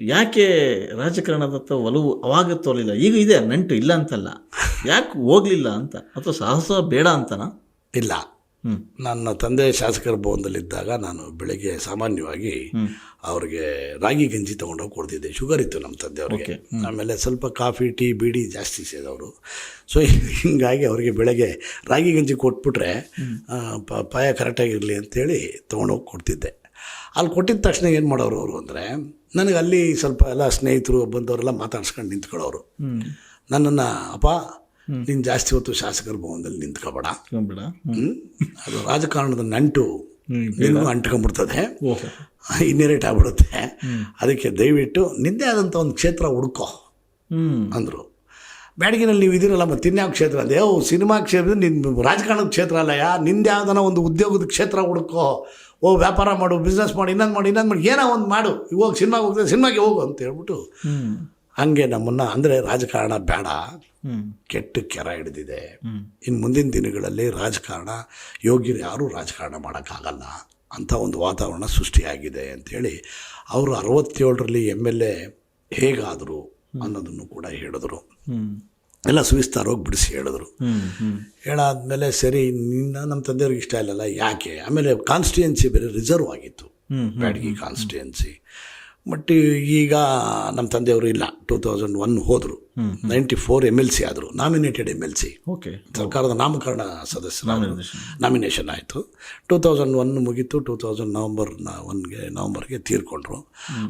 ಯಾಕೆ ರಾಜಕಾರಣದತ್ತ ಒಲವು ಅವಾಗ ತೋರಲಿಲ್ಲ? ಈಗ ಇದೆ ನಂಟು ಇಲ್ಲ ಅಂತಲ್ಲ. ಯಾಕೆ ಹೋಗ್ಲಿಲ್ಲ ಅಂತ? ಅಥವಾ ಸಾಹಸ ಬೇಡ ಅಂತನಾ? ಇಲ್ಲ. ನನ್ನ ತಂದೆ ಶಾಸಕರ ಭವನದಲ್ಲಿದ್ದಾಗ ನಾನು ಬೆಳಗ್ಗೆ ಸಾಮಾನ್ಯವಾಗಿ ಅವ್ರಿಗೆ ರಾಗಿ ಗಂಜಿ ತೊಗೊಂಡೋಗಿ ಕೊಡ್ತಿದ್ದೆ. ಶುಗರ್ ಇತ್ತು ನಮ್ಮ ತಂದೆಯವ್ರಿಗೆ. ಆಮೇಲೆ ಸ್ವಲ್ಪ ಕಾಫಿ ಟೀ ಬೀಡಿ ಜಾಸ್ತಿ ಸೇದವರು. ಸೊ ಹೀಗಾಗಿ ಅವರಿಗೆ ಬೆಳಗ್ಗೆ ರಾಗಿ ಗಂಜಿ ಕೊಟ್ಬಿಟ್ರೆ ಪಾಯ ಕರೆಕ್ಟಾಗಿರಲಿ ಅಂತೇಳಿ ತೊಗೊಂಡೋಗಿ ಕೊಡ್ತಿದ್ದೆ. ಅಲ್ಲಿ ಕೊಟ್ಟಿದ್ದ ತಕ್ಷಣ ಏನು ಮಾಡೋರು ಅವರು ಅಂದರೆ ನನಗೆ ಅಲ್ಲಿ ಸ್ವಲ್ಪ ಎಲ್ಲ ಸ್ನೇಹಿತರು ಬಂದವರೆಲ್ಲ ಮಾತಾಡ್ಸ್ಕೊಂಡು ನಿಂತ್ಕೊಳ್ಳೋರು. ನನ್ನನ್ನು ಅಪ್ಪ ನೀನು ಜಾಸ್ತಿ ಹೊತ್ತು ಶಾಸಕರ ಭವನದಲ್ಲಿ ನಿಂತ್ಕೊಬೇಡ. ಅದು ರಾಜಕಾರಣದ ನಂಟು. ನಿನಗೂ ಅಂಟ್ಕೊಂಡ್ಬಿಡ್ತದೆ. ಇನ್ನೇರೇಟ್ ಆಗ್ಬಿಡುತ್ತೆ. ಅದಕ್ಕೆ ದಯವಿಟ್ಟು ನಿಂದೇ ಆದಂಥ ಒಂದು ಕ್ಷೇತ್ರ ಹುಡ್ಕೋ. ಅಂದರು. ಬ್ಯಾಡಗಿನಲ್ಲಿ ನೀವು ಇದೀರಲ್ಲ ಮತ್ತು ಇನ್ಯಾವ ಕ್ಷೇತ್ರ? ಅದೇ ಓ ಸಿನಿಮಾ ಕ್ಷೇತ್ರ ನಿನ್ನ ರಾಜಕಾರಣದ ಕ್ಷೇತ್ರ ಅಲ್ಲ ಯಾ? ನಿಂದ ಯಾವ್ದಾನ ಒಂದು ಉದ್ಯೋಗದ ಕ್ಷೇತ್ರ ಹುಡ್ಕೋ. ಓ ವ್ಯಾಪಾರ ಮಾಡು ಬಿಸ್ನೆಸ್ ಮಾಡು ಇನ್ನೊಂದು ಮಾಡು ಇನ್ನೊಂದು ಮಾಡಿ ಏನೋ ಒಂದು ಮಾಡು. ಇವಾಗ ಸಿನಿಮಾಗೆ ಹೋಗ್ತದೆ ಸಿನಿಮಾಗೆ ಹೋಗು ಅಂತ ಹೇಳ್ಬಿಟ್ಟು ಹಂಗೆ ನಮ್ಮನ್ನು ಅಂದರೆ ರಾಜಕಾರಣ ಬೇಡ. ಕೆಟ್ಟ ಕೆರ ಹಿಡಿದಿದೆ. ಇನ್ನು ಮುಂದಿನ ದಿನಗಳಲ್ಲಿ ರಾಜಕಾರಣ ಯೋಗ್ಯರು ಯಾರೂ ರಾಜಕಾರಣ ಮಾಡೋಕ್ಕಾಗಲ್ಲ ಅಂಥ ಒಂದು ವಾತಾವರಣ ಸೃಷ್ಟಿಯಾಗಿದೆ ಅಂಥೇಳಿ ಅವರು ಅರವತ್ತೇಳರಲ್ಲಿ ಎಂ ಎಲ್ ಎ ಹೇಗಾದರು ಅನ್ನೋದನ್ನು ಕೂಡ ಹೇಳಿದ್ರು. ಹ್ಮ್ ಸುವಿಸ್ತಾರ ಹೋಗಿ ಬಿಡಿಸಿ ಹೇಳಿದ್ರು. ಹೇಳಾದ್ಮೇಲೆ ಸರಿ ನಿನ್ನ ನಮ್ಮ ತಂದೆಯವ್ರಿಗೆ ಇಷ್ಟ ಇಲ್ಲಲ್ಲ ಯಾಕೆ? ಆಮೇಲೆ ಕಾನ್ಸ್ಟಿಟ್ಯೂನ್ಸಿ ಬೇರೆ ರಿಸರ್ವ್ ಆಗಿತ್ತು. ಬ್ಯಾಡಗಿ ಕಾನ್ಸ್ಟಿಟ್ಯೂನ್ಸಿ ಬಟ್ ಈಗ ನಮ್ಮ ತಂದೆಯವರು ಇಲ್ಲ. ಟೂ ತೌಸಂಡ್ ಒನ್ ಹೋದರು. Ninety four M L C ಆದರು. Nominated M L C okay ಸರ್ಕಾರದ ನಾಮಕರಣ ಸದಸ್ಯ ನಾಮಿನೇಷನ್. ನಾಮಿನೇಷನ್ ಆಯಿತು. ಟೂ ತೌಸಂಡ್ ಒನ್ ಮುಗೀತು. ಟೂ ತೌಸಂಡ್ ನವಂಬರ್ ಒನ್ಗೆ ನವಂಬರ್ಗೆ ತೀರ್ಕೊಂಡ್ರು.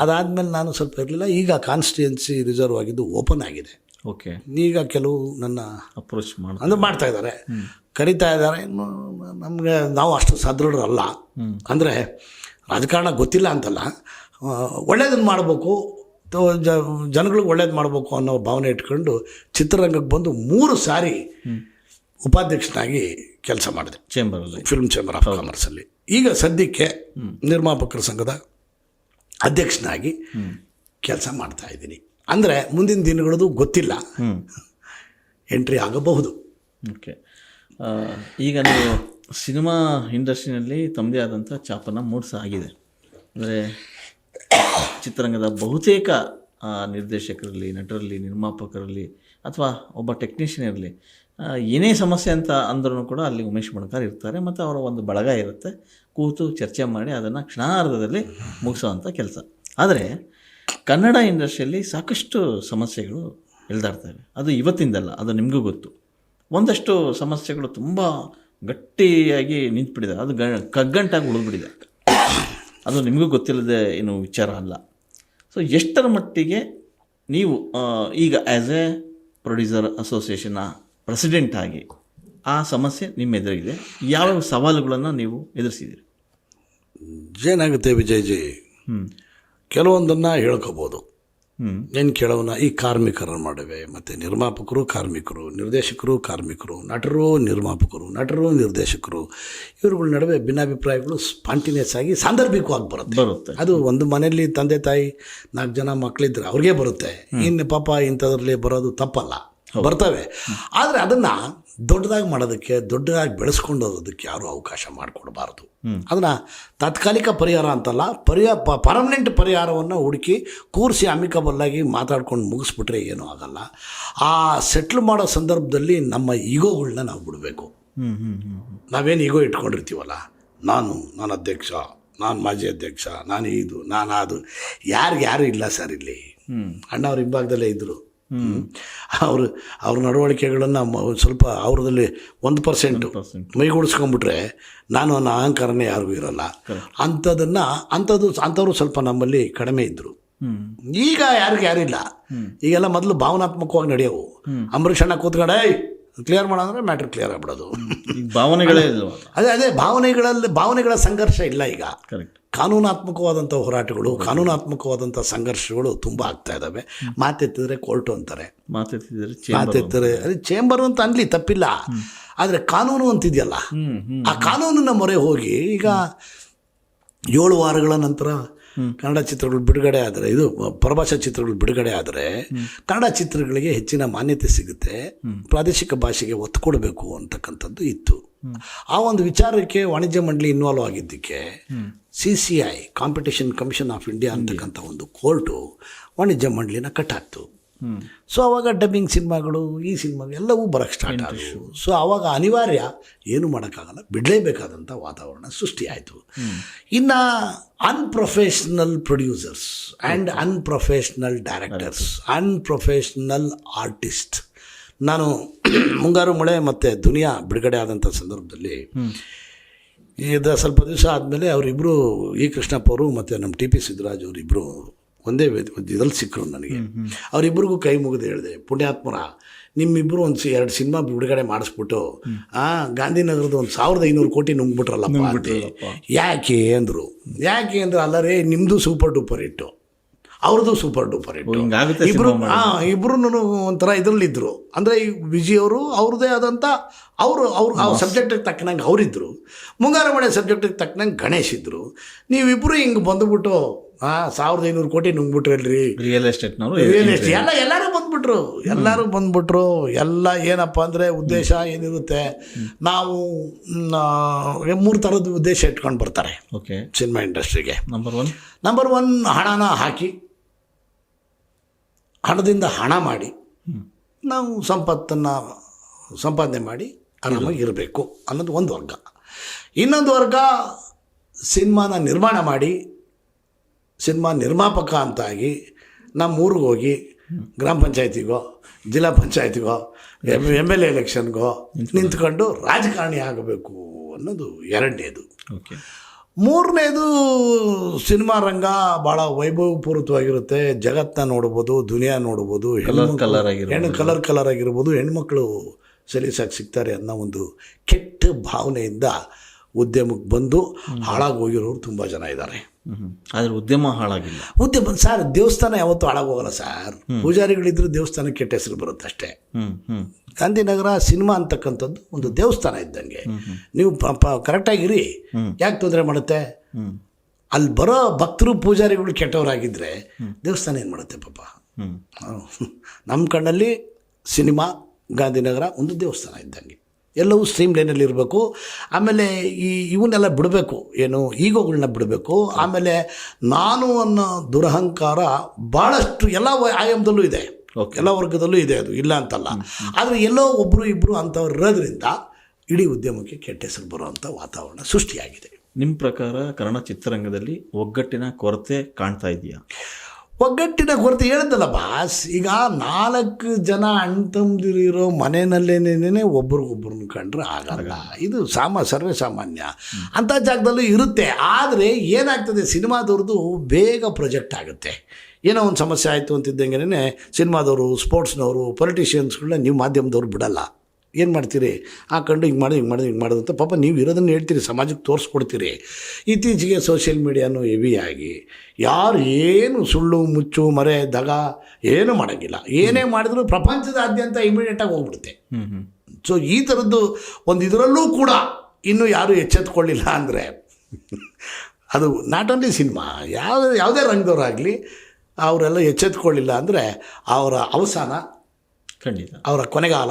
ಅದಾದಮೇಲೆ ನಾನು ಸ್ವಲ್ಪ ಇರಲಿಲ್ಲ. ಈಗ ಕಾನ್ಸ್ಟಿಟ್ಯೂನ್ಸಿ ರಿಸರ್ವ್ ಆಗಿದ್ದು ಓಪನ್ ಆಗಿದೆ. ಓಕೆ. ಈಗ ಕೆಲವು ನನ್ನ ಅಪ್ರೋಚ್ ಮಾಡ ಅಂದ್ರೆ ಮಾಡ್ತಾ ಇದ್ದಾರೆ. ಕರಿತಾ ಇದ್ದಾರೆ. ಇನ್ನು ನಮಗೆ ನಾವು ಅಷ್ಟು ಸದೃಢರಲ್ಲ. ಅಂದರೆ ರಾಜಕಾರಣ ಗೊತ್ತಿಲ್ಲ ಅಂತಲ್ಲ. ಒಳ್ಳೇದನ್ನು ಮಾಡಬೇಕು. ಜನಗಳಿಗೆ ಒಳ್ಳೇದು ಮಾಡಬೇಕು ಅನ್ನೋ ಭಾವನೆ ಇಟ್ಕೊಂಡು ಚಿತ್ರರಂಗಕ್ಕೆ ಬಂದು ಮೂರು ಸಾರಿ ಉಪಾಧ್ಯಕ್ಷನಾಗಿ ಕೆಲಸ ಮಾಡಿದೆ. ಚೇಂಬರಲ್ಲಿ ಫಿಲ್ಮ್ ಚೇಂಬರ್ ಆಫ್ ಕಾಮರ್ಸಲ್ಲಿ ಈಗ ಸದ್ಯಕ್ಕೆ ನಿರ್ಮಾಪಕರ ಸಂಘದ ಅಧ್ಯಕ್ಷನಾಗಿ ಕೆಲಸ ಮಾಡ್ತಾ ಇದ್ದೀನಿ. ಅಂದರೆ ಮುಂದಿನ ದಿನಗಳದು ಗೊತ್ತಿಲ್ಲ. ಎಂಟ್ರಿ ಆಗಬಹುದು. ಓಕೆ. ಈಗ ನೀವು ಸಿನಿಮಾ ಇಂಡಸ್ಟ್ರಿನಲ್ಲಿ ತಮ್ಮದೇ ಆದಂಥ ಛಾಪನ್ನು ಮೂಡ್ಸ ಆಗಿದೆ ಅಂದರೆ ಚಿತ್ರರಂಗದ ಬಹುತೇಕ ನಿರ್ದೇಶಕರಲ್ಲಿ ನಟರಲ್ಲಿ ನಿರ್ಮಾಪಕರಲ್ಲಿ ಅಥವಾ ಒಬ್ಬ ಟೆಕ್ನಿಷಿಯನ್ ಇರಲಿ ಏನೇ ಸಮಸ್ಯೆ ಅಂತ ಅಂದ್ರೂ ಕೂಡ ಅಲ್ಲಿ ಉಮೇಶ್ ಬಣಕಾರ್ ಇರ್ತಾರೆ ಮತ್ತು ಅವರ ಒಂದು ಬಳಗ ಇರುತ್ತೆ. ಕೂತು ಚರ್ಚೆ ಮಾಡಿ ಅದನ್ನು ಕ್ಷಣಾರ್ಧದಲ್ಲಿ ಮುಗಿಸೋವಂಥ ಕೆಲಸ. ಆದರೆ ಕನ್ನಡ ಇಂಡಸ್ಟ್ರಿಯಲ್ಲಿ ಸಾಕಷ್ಟು ಸಮಸ್ಯೆಗಳು ಎಳ್ದಾಡ್ತವೆ ಅದು ಇವತ್ತಿಂದಲ್ಲ ಅದು ನಿಮಗೂ ಗೊತ್ತು. ಒಂದಷ್ಟು ಸಮಸ್ಯೆಗಳು ತುಂಬ ಗಟ್ಟಿಯಾಗಿ ನಿಂತುಬಿಟ್ಟಿದೆ ಅದು ಗ ಕಗ್ಗಂಟಾಗಿ ಉಳಿದ್ಬಿಟ್ಟಿದೆ. ಅದು ನಿಮಗೂ ಗೊತ್ತಿಲ್ಲದೆ ಏನು ವಿಚಾರ ಅಲ್ಲ. ಸೊ ಎಷ್ಟರ ಮಟ್ಟಿಗೆ ನೀವು ಈಗ ಆ್ಯಸ್ ಎ ಪ್ರೊಡ್ಯೂಸರ್ ಅಸೋಸಿಯೇಷನ್ನ ಪ್ರೆಸಿಡೆಂಟ್ ಆಗಿ ಆ ಸಮಸ್ಯೆ ನಿಮ್ಮ ಎದುರಿಗಿದೆ ಯಾವ್ಯಾವ ಸವಾಲುಗಳನ್ನು ನೀವು ಎದುರಿಸಿದ್ದೀರಿ? ಏನಾಗುತ್ತೆ ವಿಜಯ್ಜಿ ಹ್ಞೂ ಕೆಲವೊಂದನ್ನು ಹೇಳ್ಕೋಬೋದು. ಏನು ಕೆಲವನ್ನ ಈ ಕಾರ್ಮಿಕರ ಮಾಡುವೆ ಮತ್ತು ನಿರ್ಮಾಪಕರು ಕಾರ್ಮಿಕರು ನಿರ್ದೇಶಕರು ಕಾರ್ಮಿಕರು ನಟರು ನಿರ್ಮಾಪಕರು ನಟರು ನಿರ್ದೇಶಕರು ಇವರುಗಳ ನಡುವೆ ಭಿನ್ನಾಭಿಪ್ರಾಯಗಳು ಸ್ಪಾಂಟಿನಿಯಸ್ ಆಗಿ ಸಾಂದರ್ಭಿಕವಾಗಿ ಬರುತ್ತೆ. ಬರುತ್ತೆ. ಅದು ಒಂದು ಮನೆಯಲ್ಲಿ ತಂದೆ ತಾಯಿ ನಾಲ್ಕು ಜನ ಮಕ್ಕಳಿದ್ರೆ ಅವ್ರಿಗೆ ಬರುತ್ತೆ. ಇನ್ನು ಪಾಪ ಇಂಥದ್ರಲ್ಲಿ ಬರೋದು ತಪ್ಪಲ್ಲ. ಬರ್ತವೆ. ಆದರೆ ಅದನ್ನು ದೊಡ್ಡದಾಗಿ ಮಾಡೋದಕ್ಕೆ ದೊಡ್ಡದಾಗಿ ಬೆಳೆಸ್ಕೊಂಡು ಹೋಗೋದಕ್ಕೆ ಯಾರೂ ಅವಕಾಶ ಮಾಡಿಕೊಡಬಾರ್ದು. ಅದನ್ನು ತಾತ್ಕಾಲಿಕ ಪರಿಹಾರ ಅಂತಲ್ಲ ಪರಿಹ ಪರ್ಮನೆಂಟ್ ಪರಿಹಾರವನ್ನು ಹುಡುಕಿ ಕೂರಿಸಿ ಅಮಿಕಬಲ್ಲಾಗಿ ಮಾತಾಡ್ಕೊಂಡು ಮುಗಿಸ್ಬಿಟ್ರೆ ಏನೂ ಆಗಲ್ಲ. ಆ ಸೆಟ್ಲ್ ಮಾಡೋ ಸಂದರ್ಭದಲ್ಲಿ ನಮ್ಮ ಈಗೋಗಳನ್ನ ನಾವು ಬಿಡಬೇಕು. ನಾವೇನು ಈಗೋ ಇಟ್ಕೊಂಡಿರ್ತೀವಲ್ಲ? ನಾನು ನಾನು ಅಧ್ಯಕ್ಷ ನಾನು ಮಾಜಿ ಅಧ್ಯಕ್ಷ ನಾನು ಇದು ನಾನು ಅದು. ಯಾರಿಗೆ ಯಾರು ಇಲ್ಲ ಸರ್ ಇಲ್ಲಿ. ಅಣ್ಣವ್ರ ಹಿಂಭಾಗದಲ್ಲೇ ಇದ್ದರು ಅವರು ಅವ್ರ ನಡವಳಿಕೆಗಳನ್ನು ಸ್ವಲ್ಪ ಅವ್ರದಲ್ಲಿ ಒಂದು ಪರ್ಸೆಂಟು ಮೈಗೂಡಿಸ್ಕೊಂಡ್ಬಿಟ್ರೆ ನಾನು ಅನ್ನೋ ಅಹಂಕಾರನೇ ಯಾರಿಗೂ ಇರಲ್ಲ. ಅಂಥದನ್ನು ಅಂಥದ್ದು ಅಂಥವ್ರು ಸ್ವಲ್ಪ ನಮ್ಮಲ್ಲಿ ಕಡಿಮೆ ಇದ್ದರು ಈಗ ಯಾರಿಗೆ ಯಾರಿಲ್ಲ. ಈಗೆಲ್ಲ ಮೊದಲು ಭಾವನಾತ್ಮಕವಾಗಿ ನಡೆಯವು. ಅಂಬರೀಷಣ್ಣ ಕೂತ್ಕೊಂಡೆ ಕ್ಲಿಯರ್ ಮಾಡೋಂದ್ರೆ ಮ್ಯಾಟ್ರ್ ಕ್ಲಿಯರ್ ಆಗ್ಬಿಡೋದು. ಭಾವನೆಗಳೇ ಅದೇ ಅದೇ ಭಾವನೆಗಳಲ್ಲಿ ಭಾವನೆಗಳ ಸಂಘರ್ಷ ಇಲ್ಲ ಈಗ. ಕರೆಕ್ಟ್ ಕಾನೂನಾತ್ಮಕವಾದಂಥ ಹೋರಾಟಗಳು ಕಾನೂನಾತ್ಮಕವಾದಂಥ ಸಂಘರ್ಷಗಳು ತುಂಬ ಆಗ್ತಾ ಇದ್ದಾವೆ ಮಾತೆತ್ತಿದ್ರೆ ಕೋರ್ಟು ಅಂತಾರೆ. ಮಾತೆತ್ತಿದ್ರೆ ಮಾತೆತ್ತಿದ್ರೆ ಅದೇ ಚೇಂಬರ್ ಅಂತ ಅನ್ಲಿ ತಪ್ಪಿಲ್ಲ. ಆದರೆ ಕಾನೂನು ಅಂತಿದೆಯಲ್ಲ ಆ ಕಾನೂನಿನ ಮೊರೆ ಹೋಗಿ ಈಗ ಏಳು ವಾರಗಳ ನಂತರ ಕನ್ನಡ ಚಿತ್ರಗಳು ಬಿಡುಗಡೆ ಆದರೆ, ಇದು ಪರಭಾಷಾ ಚಿತ್ರಗಳು ಬಿಡುಗಡೆ ಆದರೆ ಕನ್ನಡ ಚಿತ್ರಗಳಿಗೆ ಹೆಚ್ಚಿನ ಮಾನ್ಯತೆ ಸಿಗುತ್ತೆ. ಪ್ರಾದೇಶಿಕ ಭಾಷೆಗೆ ಒತ್ತು ಕೊಡಬೇಕು ಅಂತಕ್ಕಂಥದ್ದು ಇತ್ತು. ಆ ಒಂದು ವಿಚಾರಕ್ಕೆ ವಾಣಿಜ್ಯ ಮಂಡಳಿ ಇನ್ವಾಲ್ವ್ ಆಗಿದ್ದಕ್ಕೆ C C I competition commission of India ಅಂತಕ್ಕಂಥ ಒಂದು ಕೋರ್ಟು ವಾಣಿಜ್ಯ ಮಂಡಳಿನ ಹ್ಮ್ ಸೊ ಅವಾಗ ಡಬ್ಬಿಂಗ್ ಸಿನಿಮಾಗಳು ಈ ಸಿನಿಮಾ ಎಲ್ಲವೂ ಬರೋಕ್ಕೆ ಸ್ಟಾರ್ಟ್ ಆದವು. ಸೊ ಅವಾಗ ಅನಿವಾರ್ಯ ಏನು ಮಾಡೋಕ್ಕಾಗಲ್ಲ ಬಿಡಲೇಬೇಕಾದಂಥ ವಾತಾವರಣ ಸೃಷ್ಟಿಯಾಯಿತು. ಇನ್ನು unprofessional producers and unprofessional directors unprofessional artist ನಾನು ಮುಂಗಾರು ಮಳೆ ಮತ್ತು ದುನಿಯಾ ಬಿಡುಗಡೆ ಆದಂಥ ಸಂದರ್ಭದಲ್ಲಿ ಇದು ಸ್ವಲ್ಪ ದಿವಸ ಆದಮೇಲೆ ಅವರಿಬ್ಬರು ಈ ಕೃಷ್ಣಪ್ಪ ಅವರು ಮತ್ತು ನಮ್ಮ ಟಿ ಪಿ ಸಿದ್ದರಾಜ್ ಅವರಿಬ್ಬರು ಒಂದೇ ಇದ್ರಲ್ಲಿ ಸಿಕ್ಕರು ನನಗೆ. ಅವರಿಬ್ಬರಿಗೂ ಕೈ ಮುಗಿದು ಹೇಳಿದೆ ಪುಣ್ಯಾತ್ಮರ ನಿಮ್ಮಿಬ್ಬರು ಒಂದು ಸಿ ಎರಡು ಸಿನಿಮಾ ಬಿಡುಗಡೆ ಮಾಡಿಸ್ಬಿಟ್ಟು ಆ ಗಾಂಧಿನಗರದ ಒಂದು ಸಾವಿರದ ಐನೂರು ಕೋಟಿ ನುಂಗ್ಬಿಟ್ರಲ್ಲಪ್ಪ. ಯಾಕೆ ಅಂದರು? ಯಾಕೆ ಅಂದ್ರೆ? ಅಲ್ಲರೇ ನಿಮ್ಮದು ಸೂಪರ್ ಡೂಪರ್ ಹಿಟ್ಟು. ಅವ್ರದ್ದು ಸೂಪರ್ ಡೂಪರ್ ಹಿಟ್ಟು. ಇಬ್ಬರು ಹಾಂ ಇಬ್ರು ಒಂಥರ ಇದರಲ್ಲಿದ್ದರು ಅಂದರೆ ಈ ವಿಜಯ್ ಅವರು ಅವ್ರದ್ದೇ ಆದಂಥ ಅವರು ಅವ್ರು ಆ ಸಬ್ಜೆಕ್ಟಿಗೆ ತಕ್ಕನಂಗೆ ಅವರಿದ್ದರು ಮುಂಗಾರು ಮಳೆ ಸಬ್ಜೆಕ್ಟಿಗೆ ತಕ್ಕನಂಗೆ ಗಣೇಶ್ ಇದ್ದರು ನೀವಿಬ್ಬರು ಹಿಂಗೆ ಬಂದುಬಿಟ್ಟು ಹಾಂ ಸಾವಿರದ ಐನೂರು ಕೋಟಿ ನುಂಗ್ಬಿಟ್ರಲ್ರಿ ರಿಯಲ್ ಎಸ್ಟೇಟ್ನವರು ರಿಯಲ್ ಎಸ್ಟೇಟ್ ಎಲ್ಲ ಎಲ್ಲರೂ ಬಂದ್ಬಿಟ್ರು. ಎಲ್ಲರೂ ಬಂದ್ಬಿಟ್ರು. ಎಲ್ಲ ಏನಪ್ಪ ಅಂದರೆ ಉದ್ದೇಶ ಏನಿರುತ್ತೆ? ನಾವು ಮೂರು ಥರದ ಉದ್ದೇಶ ಇಟ್ಕೊಂಡು ಬರ್ತಾರೆ. ಓಕೆ ಸಿನಿಮಾ ಇಂಡಸ್ಟ್ರಿಗೆ ನಂಬರ್ ಒನ್ ನಂಬರ್ ಒನ್ ಹಣನ ಹಾಕಿ. ಹಣದಿಂದ ಹಣ ಮಾಡಿ. ನಾವು ಸಂಪತ್ತನ್ನು ಸಂಪಾದನೆ ಮಾಡಿ ಆರಾಮಾಗಿ ಇರಬೇಕು ಅನ್ನೋದು ಒಂದು ವರ್ಗ. ಇನ್ನೊಂದು ವರ್ಗ ಸಿನಿಮಾನ ನಿರ್ಮಾಣ ಮಾಡಿ. ಸಿನಿಮಾ ನಿರ್ಮಾಪಕ ಅಂತಾಗಿ ನಮ್ಮ ಊರಿಗೆ ಹೋಗಿ ಗ್ರಾಮ ಪಂಚಾಯತಿಗೋ ಜಿಲ್ಲಾ ಪಂಚಾಯತಿಗೋ ಎಂ ಎಂ ಎಲ್ ಎ ಎಲೆಕ್ಷನ್ಗೋ ನಿಂತ್ಕೊಂಡು ರಾಜಕಾರಣಿ ಆಗಬೇಕು ಅನ್ನೋದು ಎರಡನೇದು. ಮೂರನೇದು ಸಿನಿಮಾ ರಂಗ ಭಾಳ ವೈಭವಪೂರಿತವಾಗಿರುತ್ತೆ. ಜಗತ್ತನ್ನ ನೋಡ್ಬೋದು ದುನಿಯಾ ನೋಡ್ಬೋದು ಹೆಣ್ಣು ಕಲರ್. ಹೆಣ್ಣು ಕಲರ್ ಕಲರ್ ಆಗಿರ್ಬೋದು ಹೆಣ್ಮಕ್ಳು ಸಲೀಸಾಗಿ ಸಿಗ್ತಾರೆ ಅನ್ನೋ ಒಂದು ಕೆಟ್ಟ ಭಾವನೆಯಿಂದ ಉದ್ಯಮಕ್ಕೆ ಬಂದು ಹಾಳಾಗಿ ಹೋಗಿರೋರು ತುಂಬ ಜನ ಇದ್ದಾರೆ. ಆದ್ರೆ ಉದ್ಯಮ ಹಾಳಾಗಿಲ್ಲ. ಉದ್ಯಮ ಸರ್ ದೇವಸ್ಥಾನ ಯಾವತ್ತೂ ಹಾಳಾಗೋಗಲ್ಲ ಸರ್. ಪೂಜಾರಿಗಳಿದ್ರು ದೇವಸ್ಥಾನ ಕೆಟ್ಟ ಹೆಸರು ಬರುತ್ತೆ ಅಷ್ಟೇ. ಗಾಂಧಿನಗರ ಸಿನಿಮಾ ಅಂತಕ್ಕಂಥದ್ದು ಒಂದು ದೇವಸ್ಥಾನ ಇದ್ದಂಗೆ. ನೀವು ಕರೆಕ್ಟಾಗಿರಿ. ಯಾಕೆ ತೊಂದರೆ ಮಾಡುತ್ತೆ? ಅಲ್ಲಿ ಬರೋ ಭಕ್ತರು ಪೂಜಾರಿಗಳು ಕೆಟ್ಟವರಾಗಿದ್ದರೆ ದೇವಸ್ಥಾನ ಏನು ಮಾಡುತ್ತೆ ಪಾಪ? ನಮ್ಮ ಕಣ್ಣಲ್ಲಿ ಸಿನಿಮಾ ಗಾಂಧಿನಗರ ಒಂದು ದೇವಸ್ಥಾನ ಇದ್ದಂಗೆ. ಎಲ್ಲವೂ ಸ್ಟ್ರೀಮ್ ಲೈನಲ್ಲಿ ಇರಬೇಕು. ಆಮೇಲೆ ಈ ಇವನ್ನೆಲ್ಲ ಬಿಡಬೇಕು. ಏನು ಈಗೋಗಳನ್ನ ಬಿಡಬೇಕು. ಆಮೇಲೆ ನಾನು ಅನ್ನೋ ದುರಹಂಕಾರ ಭಾಳಷ್ಟು ಎಲ್ಲ ಆಯಾಮದಲ್ಲೂ ಇದೆ. ಓಕೆ ಎಲ್ಲ ವರ್ಗದಲ್ಲೂ ಇದೆ ಅದು. ಇಲ್ಲ ಅಂತಲ್ಲ. ಆದರೆ ಎಲ್ಲೋ ಒಬ್ಬರು ಇಬ್ಬರು ಅಂಥವ್ರು ಇರೋದ್ರಿಂದ ಇಡೀ ಉದ್ಯಮಕ್ಕೆ ಕೆಟ್ಟ ಹೆಸರು ಬರುವಂಥ ವಾತಾವರಣ ಸೃಷ್ಟಿಯಾಗಿದೆ. ನಿಮ್ಮ ಪ್ರಕಾರ ಕನ್ನಡ ಚಿತ್ರರಂಗದಲ್ಲಿ ಒಗ್ಗಟ್ಟಿನ ಕೊರತೆ ಕಾಣ್ತಾ ಇದೆಯಾ? ಒಗ್ಗಟ್ಟಿನ ಕೊರತೆ ಹೇಳಿದ್ದಲ್ಲ ಬಾಸ್. ಈಗ ನಾಲ್ಕು ಜನ ಮನೆಯಲ್ಲೇನೇನೇ ಮನೆಯಲ್ಲೇನೇನೆ ಒಬ್ರಿಗೊಬ್ರನ್ನ ಕಂಡ್ರೆ ಆಗಲ್ಲ. ಇದು ಸಾಮ ಸರ್ವೇ ಸಾಮಾನ್ಯ ಅಂಥ ಜಾಗದಲ್ಲೂ ಇರುತ್ತೆ. ಆದರೆ ಏನಾಗ್ತದೆ, ಸಿನಿಮಾದವ್ರದ್ದು ಬೇಗ ಪ್ರೊಜೆಕ್ಟ್ ಆಗುತ್ತೆ. ಏನೋ ಒಂದು ಸಮಸ್ಯೆ ಆಯಿತು ಅಂತಿದ್ದಂಗೆನೇ ಸಿನಿಮಾದವರು, ಸ್ಪೋರ್ಟ್ಸ್ನವರು, ಪೊಲಿಟಿಷಿಯನ್ಸ್ಗಳನ್ನ ನೀವು ಮಾಧ್ಯಮದವ್ರು ಬಿಡಲ್ಲ. ಏನು ಮಾಡ್ತೀರಿ? ಹಾಕೊಂಡು ಹಿಂಗೆ ಮಾಡೋದು ಹಿಂಗೆ ಮಾಡೋದು ಹಿಂಗೆ ಮಾಡೋದು ಅಂತ ಪಾಪ ನೀವು ಇರೋದನ್ನು ಹೇಳ್ತೀರಿ ಸಮಾಜಕ್ಕೆ ತೋರಿಸ್ಕೊಡ್ತೀರಿ. ಇತ್ತೀಚೆಗೆ ಸೋಷಿಯಲ್ ಮೀಡಿಯಾನು ಹೆವಿಯಾಗಿ ಯಾರು ಏನು ಸುಳ್ಳು ಮುಚ್ಚು ಮರೆ ದಗ ಏನೂ ಮಾಡೋಂಗಿಲ್ಲ. ಏನೇ ಮಾಡಿದ್ರು ಪ್ರಪಂಚದಾದ್ಯಂತ ಇಮಿಡಿಯೇಟಾಗಿ ಹೋಗ್ಬಿಡುತ್ತೆ. ಸೊ ಈ ಥರದ್ದು ಒಂದು ಇದರಲ್ಲೂ ಕೂಡ ಇನ್ನೂ ಯಾರೂ ಎಚ್ಚೆತ್ಕೊಳ್ಳಿಲ್ಲ ಅಂದರೆ ಅದು ನಾಟ್ ಓನ್ಲಿ ಸಿನಿಮಾ ಯಾವ ಯಾವುದೇ ರಂಗದವರಾಗಲಿ ಅವರೆಲ್ಲ ಎಚ್ಚೆತ್ಕೊಳ್ಳಿಲ್ಲ ಅಂದರೆ ಅವರ ಅವಸಾನ ಖಂಡಿತ. ಅವರ ಕೊನೆಗಾಲ